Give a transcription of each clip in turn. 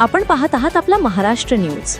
आपण पाहत आहात आपला महाराष्ट्र न्यूज.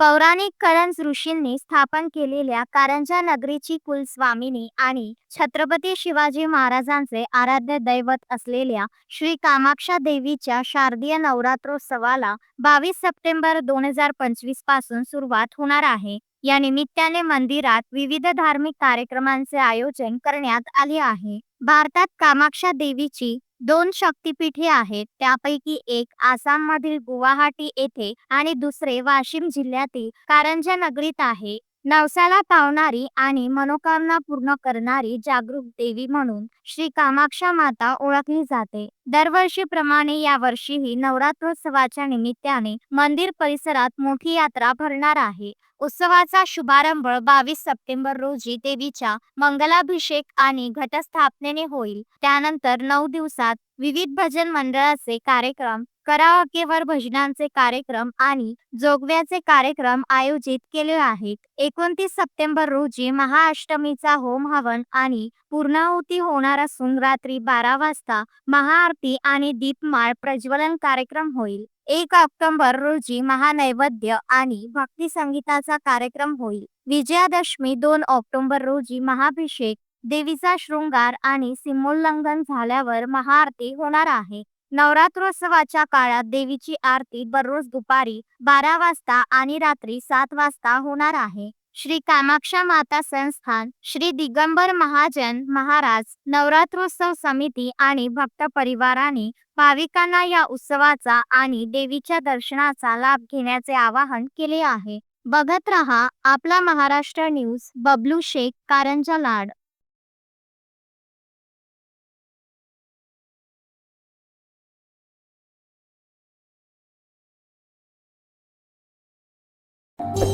पौराणिक करंज ऋषींनी स्थापन केलेल्या कारंजा नगरीची कुलस्वामिनी आणि छत्रपती शिवाजी महाराजांचे आराध्य दैवत असलेल्या श्री कामाक्षा देवीच्या शारदीय नवरात्रोत्सवाला बावीस सप्टेंबर दोन हजार पंचवीसपासून सुरुवात होणार आहे. या निमित्ताने मंदिरात विविध धार्मिक कार्यक्रमांचे आयोजन करण्यात आले आहे. भारतात कामाक्षा देवीची दोन शक्तिपीठे आहेत. त्यापैकी एक आसाममधील गुवाहाटी येथे आणि दुसरे वाशिम जिल्ह्यातील कारंजा नगरीत आहे. नवसाला पावणारी आणि मनोकामना पूर्ण करणारी जागरूक देवी म्हणून श्री कामाक्षा माता ओळखली जाते. दरवर्षीप्रमाणे यावर्षीही नवरात्रोत्सवाच्या निमित्ताने मंदिर परिसरात मोठी यात्रा भरणार आहे. उत्सवाचा शुभारंभ बावीस सप्टेंबर रोजी देवीच्या मंगलाभिषेक आणि घटस्थापनेने होईल. त्यानंतर नऊ दिवसात विविध भजन मंडळाचे कार्यक्रम करावकेवर भजनांचे कार्यक्रम आणि जोगव्याचे कार्यक्रम आयोजित केले आहेत. एकोणतीस सप्टेंबर रोजी महाअष्टमीचा होम हवन आणि पूर्णाहुती होणार असून रात्री बारा वाजता महाआरती आणि दीपमाळ प्रज्वलन कार्यक्रम होईल. एक ऑक्टोबर रोजी महानैवेद्य आणि भक्ती संगीताचा कार्यक्रम होईल. विजयादशमी दोन ऑक्टोबर रोजी महाभिषेक देवीचा शृंगार आणि सिमोल्लंघन झाल्यावर महाआरती होणार आहे. नवरात्रोत्सवाच्या काळात देवीची आरती दररोज दुपारी बारा वाजता आणि रात्री सात वाजता होणार आहे. श्री कामाक्षा माता संस्थान श्री दिगंबर महाजन महाराज नवरात्रोत्सव समिती आणि भक्त परिवाराने भाविकांना या उत्सवाचा आणि देवीच्या दर्शनाचा लाभ घेण्याचे आवाहन केले आहे. बघत रहा आपला महाराष्ट्र न्यूज बबलू शेख कारंजा लाड. you